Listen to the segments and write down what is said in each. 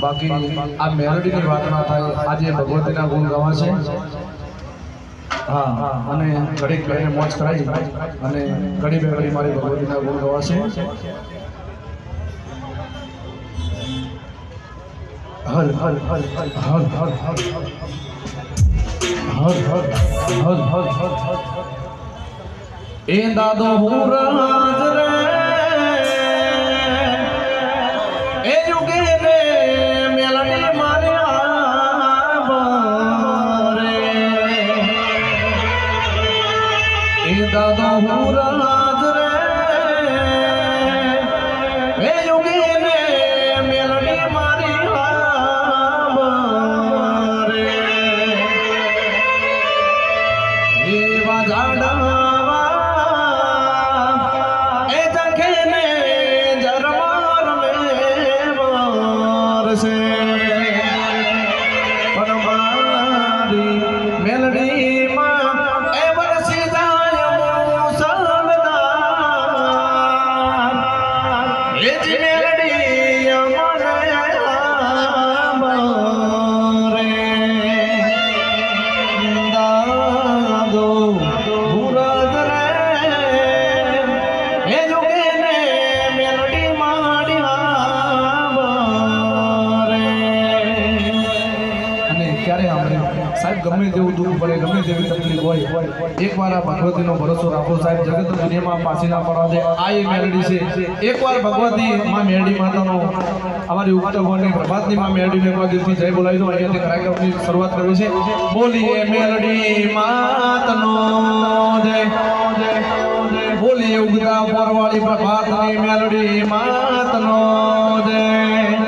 બાકી આ મેલોડીની વાત ના થાય આજે ભગવતીના ગુણ ગવાશે હા અને ઘડીક બેને મોજ કરાવી અને ઘડી બે ઘડી મારી ભગવતીના ગુણ ગવાશે હલ હલ હલ હલ હલ હલ હલ હલ હલ હલ હલ હલ એ દાદો હું એ દાદો હું રાજ રે એ યુગે રે મેલડી મારી આવારે એવા જાડાવા ગમે તેવું દુઃખ પડે, ગમે તેવી તકલીફ હોય, એકવાર આ ભગવતીનો ભરોસો રાખો સાહેબ, જગત દુનિયામાં પાછી ના પડવા દે. આ એ મેલડી છે. એકવાર ભગવતી માં મેલડી માતાનો અમારી ઉગતા ભવનની પ્રભાતની માં મેલડીને એકવાર દિલથી જય બોલાવી દો, અહીંયાથી કાર્યક્રમની શરૂઆત કરવી છે. બોલીએ મેલડી માતનો જય. બોલીએ ઉગતા પરવાળી પ્રભાતની મેલડી માતનો જય.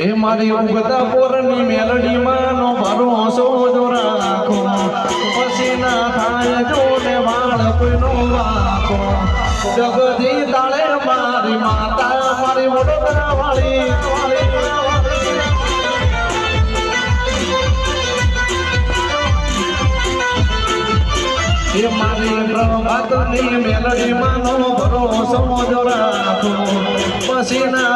એ મારી ઉગતા પોરની મેલડી માં નો મારો સોજો રાખો. પછી ના થાય જોને બાળક નો જગદી તાળે મારી માતા, મારી મોટો વાળી. મારી પ્રભાતની મેલડી માનો ભરોસો જો રાખો પછી ના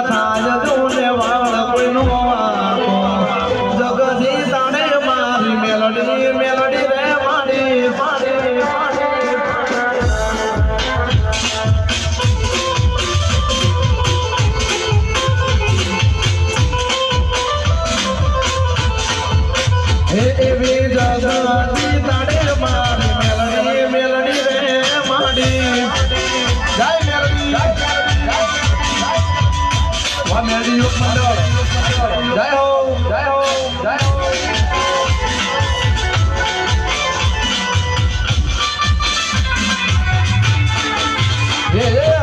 Jai Ho, Jai Ho, Jai Yeah, yeah.